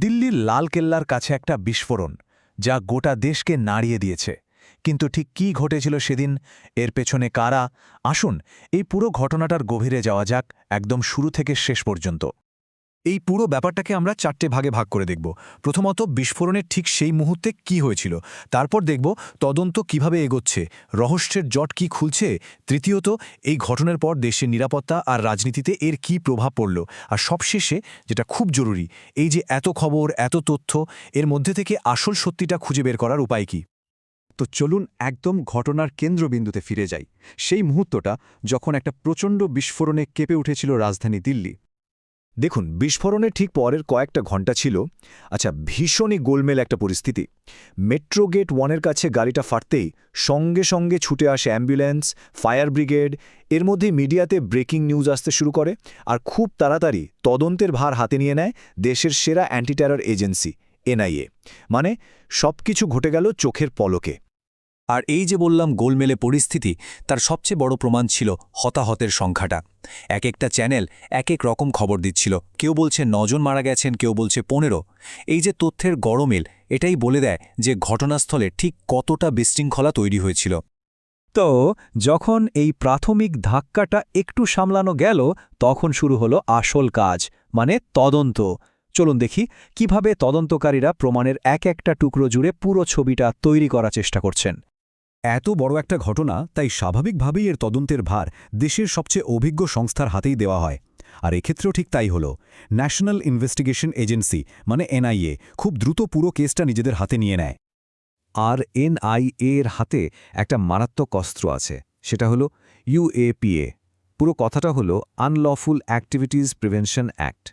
দিল্লির লালকেল্লার কাছে একটা বিস্ফোরণ, যা গোটা দেশকে নাড়িয়ে দিয়েছে। কিন্তু ঠিক কি ঘটেছিল সেদিন, এর পেছনে কারা? আসুন এই পুরো ঘটনাটার গভীরে যাওয়া যাক, একদম শুরু থেকে শেষ পর্যন্ত। এই পুরো ব্যাপারটাকে আমরা চারটে ভাগে ভাগ করে দেখব। প্রথমত, বিস্ফোরণের ঠিক সেই মুহূর্তে কি হয়েছিল? তারপর দেখব তদন্ত কীভাবে এগোচ্ছে? রহস্যের জট কি খুলছে? তৃতীয়ত, এই ঘটনার পর দেশের নিরাপত্তা আর রাজনীতিতে এর কি প্রভাব পড়ল? আর সবশেষে, যেটা খুব জরুরি, এই যে এত খবর, এত তথ্য, এর মধ্যে থেকে আসল সত্যিটা খুঁজে বের করার উপায় কি? তো চলুন একদম ঘটনার কেন্দ্রবিন্দুতে ফিরে যাই। সেই মুহূর্তটা যখন একটা প্রচণ্ড বিস্ফোরণে কেঁপে উঠেছিল রাজধানী দিল্লি। দেখুন, বিস্ফোরণের ঠিক পরের কয়েকটা ঘণ্টা ছিল। আচ্ছা ভীষণই গোলমেল একটা পরিস্থিতি। মেট্রো গেট ওয়ানের কাছে গাড়িটা ফাটতেই সঙ্গে সঙ্গে ছুটে আসে অ্যাম্বুলেন্স, ফায়ার ব্রিগেড, এর মধ্যে মিডিয়াতে ব্রেকিং নিউজ আসতে শুরু করে আর খুব তাড়াতাড়ি তদন্তের ভার হাতে নিয়ে নেয় দেশের সেরা অ্যান্টি টেরর এজেন্সি, এনআইএ। মানে সবকিছু ঘটে গেল চোখের পলকে। আর এই যে বললাম গোলমেলে পরিস্থিতি, তার সবচেয়ে বড় প্রমাণ ছিল হতাহতের সংখ্যাটা। এক একটা চ্যানেল এক এক রকম খবর দিচ্ছিল। কেউ বলছে নজন মারা গেছেন, কেউ বলছে পনেরো। এই যে তথ্যের গরমিল এটাই বলে দেয় যে ঘটনাস্থলে ঠিক কতটা বিশৃঙ্খলা তৈরি হয়েছিল। তো যখন এই প্রাথমিক ধাক্কাটা একটু সামলানো গেল, তখন শুরু হলো আসল কাজ মানে তদন্ত। চলুন দেখি কীভাবে তদন্তকারীরা প্রমাণের এক একটা টুকরো জুড়ে পুরো ছবিটা তৈরি করার চেষ্টা করছেন। এত বড় একটা ঘটনা তাই স্বাভাবিকভাবেই এর তদন্তের ভার দেশের সবচেয়ে অভিজ্ঞ সংস্থার হাতেই দেওয়া হয়। আর এক্ষেত্রেও ঠিক তাই হল। ন্যাশনাল ইনভেস্টিগেশন এজেন্সি মানে এনআইএ, খুব দ্রুত পুরো কেসটা নিজেদের হাতে নিয়ে নেয়। আর এনআইএ এর হাতে একটা মারাত্মক অস্ত্র আছে, সেটা হলো ইউএপিএ পুরো কথাটা হলো আনলফুল অ্যাক্টিভিটিজ প্রিভেনশন অ্যাক্ট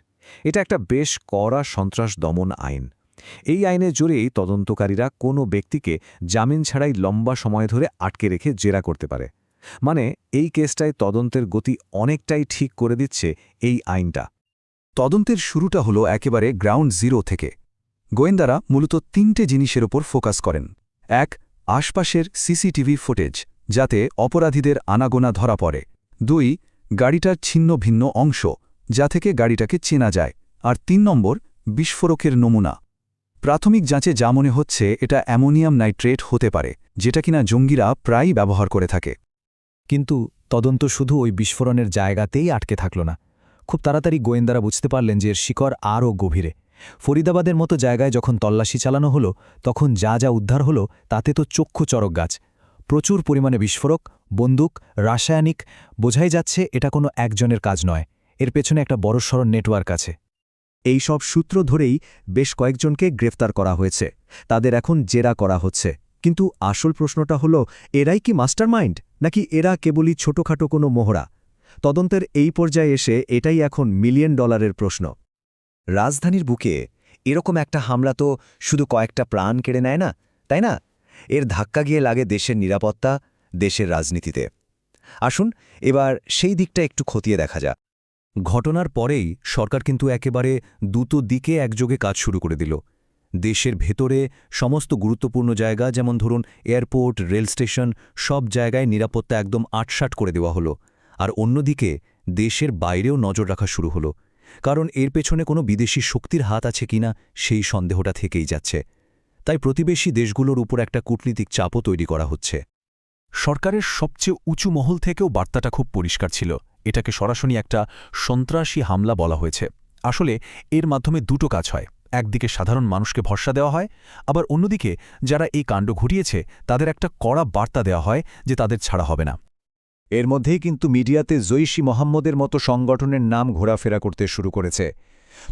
এটা একটা বেশ কড়া সন্ত্রাস দমন আইন। এই আইনের জোরেই তদন্তকারীরা কোনো ব্যক্তিকে জামিন ছাড়াই লম্বা সময় ধরে আটকে রেখে জেরা করতে পারে। মানে এই কেসটায় তদন্তের গতি অনেকটাই ঠিক করে দিচ্ছে এই আইনটা। তদন্তের শুরুটা হলো একেবারে গ্রাউন্ড জিরো থেকে। গোয়েন্দারা মূলত তিনটে জিনিসের ওপর ফোকাস করেন। এক, আশপাশের সিসিটিভি ফুটেজ, যাতে অপরাধীদের আনাগোনা ধরা পড়ে। দুই, গাড়িটার ছিন্ন ভিন্ন অংশ, যা থেকে গাড়িটাকে চেনা যায়। আর তিন নম্বর, বিস্ফোরকের নমুনা। প্রাথমিক যাঁচে যা মনে হচ্ছে, এটা অ্যামোনিয়াম নাইট্রেট হতে পারে, যেটা কিনা জঙ্গিরা প্রায়ই ব্যবহার করে থাকে। কিন্তু তদন্ত শুধু ওই বিস্ফোরণের জায়গাতেই আটকে থাকল না। খুব তাড়াতাড়ি গোয়েন্দারা বুঝতে পারলেন যে এর শিকড় আরও গভীরে। ফরিদাবাদের মতো জায়গায় যখন তল্লাশি চালানো হলো, তখন যা যা উদ্ধার হলো, তাতে তো চক্ষু চরক গাছ। প্রচুর পরিমাণে বিস্ফোরক, বন্দুক, রাসায়নিক, বোঝাই যাচ্ছে এটা কোনো একজনের কাজ নয়। এর পেছনে একটা বড়সড় নেটওয়ার্ক আছে। এই সব সূত্র ধরেই বেশ কয়েকজনকে গ্রেফতার করা হয়েছে। তাদের এখন জেরা করা হচ্ছে। কিন্তু আসল প্রশ্নটা হলো, এরাই কি মাস্টারমাইন্ড? নাকি এরা কেবলই ছোটখাটো কোনো মোহরা? তদন্তের এই পর্যায়ে এসে এটাই এখন মিলিয়ন ডলারের প্রশ্ন। রাজধানীর বুকে এরকম একটা হামলা তো শুধু কয়েকটা প্রাণ কেড়ে নেয় না, তাই না? এর ধাক্কা গিয়ে লাগে দেশের নিরাপত্তা, দেশের রাজনীতিতে। আসুন, এবার সেই দিকটা একটু খতিয়ে দেখা যাক। ঘটনার পরেই সরকার কিন্তু একেবারে দুটো দিকে একযোগে কাজ শুরু করে দিল। দেশের ভেতরে সমস্ত গুরুত্বপূর্ণ জায়গা, যেমন ধরুন এয়ারপোর্ট, রেল স্টেশন, সব জায়গায় নিরাপত্তা একদম আটসাট করে দেওয়া হলো। আর অন্যদিকে দেশের বাইরেও নজর রাখা শুরু হলো। কারণ এর পেছনে কোনো বিদেশি শক্তির হাত আছে কিনা সেই সন্দেহটা থেকেই যাচ্ছে। তাই প্রতিবেশী দেশগুলোর উপর একটা কূটনীতিক চাপও তৈরি করা হচ্ছে। সরকারের সবচেয়ে উঁচু মহল থেকেও বার্তাটা খুব পরিষ্কার ছিল। এটাকে সরাসরি একটা সন্ত্রাসী হামলা বলা হয়েছে। আসলে এর মাধ্যমে দুটো কাজ হয়। একদিকে সাধারণ মানুষকে ভরসা দেওয়া হয়, আবার অন্যদিকে যারা এই কাণ্ড ঘটিয়েছে, তাদের একটা কড়া বার্তা দেওয়া হয় যে তাদের ছাড়া হবে না। এর মধ্যেই কিন্তু মিডিয়াতে জৈশি মোহাম্মদের মতো সংগঠনের নাম ঘোরাফেরা করতে শুরু করেছে।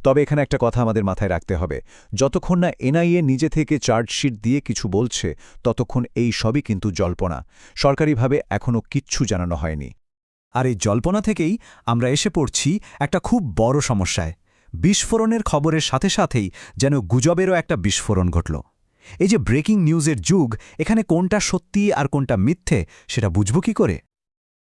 তবে এখানে একটা কথা আমাদের মাথায় রাখতে হবে। যতক্ষণ না এনআইএ নিজে থেকে চার্জশিট দিয়ে কিছু বলছে, ততক্ষণ এই সবই কিন্তু জল্পনা। সরকারিভাবে এখনও কিচ্ছু জানানো হয়নি। আর এই জল্পনা থেকেই আমরা এসে পড়ছি একটা খুব বড় সমস্যায়। বিস্ফোরণের খবরের সাথে সাথেই যেন গুজবেরও একটা বিস্ফোরণ ঘটল। এই যে ব্রেকিং নিউজের যুগ, এখানে কোনটা সত্যি আর কোনটা মিথ্যে সেটা বুঝব কি করে?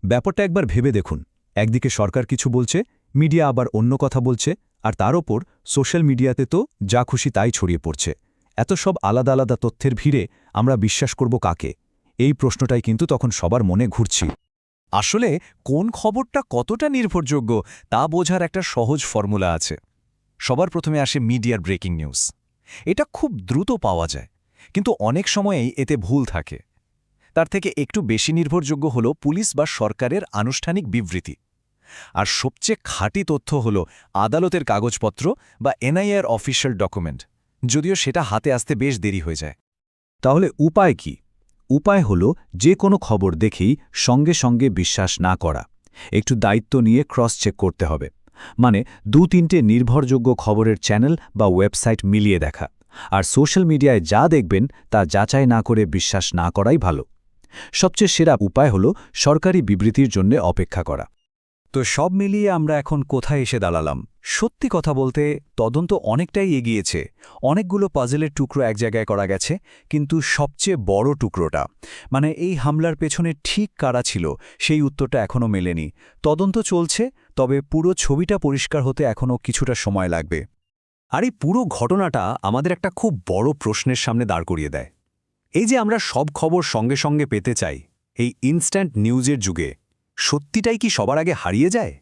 ব্যাপারটা একবার ভেবে দেখুন। একদিকে সরকার কিছু বলছে, মিডিয়া আবার অন্য কথা বলছে, আর তার ওপর সোশ্যাল মিডিয়াতে তো যা খুশি তাই ছড়িয়ে পড়ছে। এত সব আলাদা আলাদা তথ্যের ভিড়ে আমরা বিশ্বাস করব কাকে? এই প্রশ্নটাই কিন্তু তখন সবার মনে ঘুরছি। আসলে কোন খবরটা কতটা নির্ভরযোগ্য তা বোঝার একটা সহজ ফর্মুলা আছে। সবার প্রথমে আসে মিডিয়ার ব্রেকিং নিউজ। এটা খুব দ্রুত পাওয়া যায়, কিন্তু অনেক সময়েই এতে ভুল থাকে। তার থেকে একটু বেশি নির্ভরযোগ্য হল পুলিশ বা সরকারের আনুষ্ঠানিক বিবৃতি। আর সবচেয়ে খাঁটি তথ্য হল আদালতের কাগজপত্র বা এনআইএর অফিসিয়াল ডকুমেন্ট, যদিও সেটা হাতে আসতে বেশ দেরি হয়ে যায়। তাহলে উপায় কি? উপায় হল যে কোনো খবর দেখেই সঙ্গে সঙ্গে বিশ্বাস না করা। একটু দায়িত্ব নিয়ে ক্রস চেক করতে হবে। মানে দু তিনটে নির্ভরযোগ্য খবরের চ্যানেল বা ওয়েবসাইট মিলিয়ে দেখা। আর সোশ্যাল মিডিয়ায় যা দেখবেন তা যাচাই না করে বিশ্বাস না করাই ভালো। সবচেয়ে সেরা উপায় হল সরকারি বিবৃতির জন্য অপেক্ষা করা। তো সব মিলিয়ে আমরা এখন কোথায় এসে দাঁড়ালাম? সত্যি কথা বলতে, তদন্ত অনেকটাই এগিয়েছে। অনেকগুলো পাজেলের টুকরো এক জায়গায় করা গেছে, কিন্তু সবচেয়ে বড় টুকরোটা মানে এই হামলার পেছনে ঠিক কারা ছিল, সেই উত্তরটা এখনও মেলেনি। তদন্ত চলছে, তবে পুরো ছবিটা পরিষ্কার হতে এখনও কিছুটা সময় লাগবে। আর এই পুরো ঘটনাটা আমাদের একটা খুব বড় প্রশ্নের সামনে দাঁড় করিয়ে দেয়। এই যে আমরা সব খবর সঙ্গে সঙ্গে পেতে চাই, এই ইনস্ট্যান্ট নিউজের যুগে সত্যিটাই কি সবার আগে হারিয়ে যায়?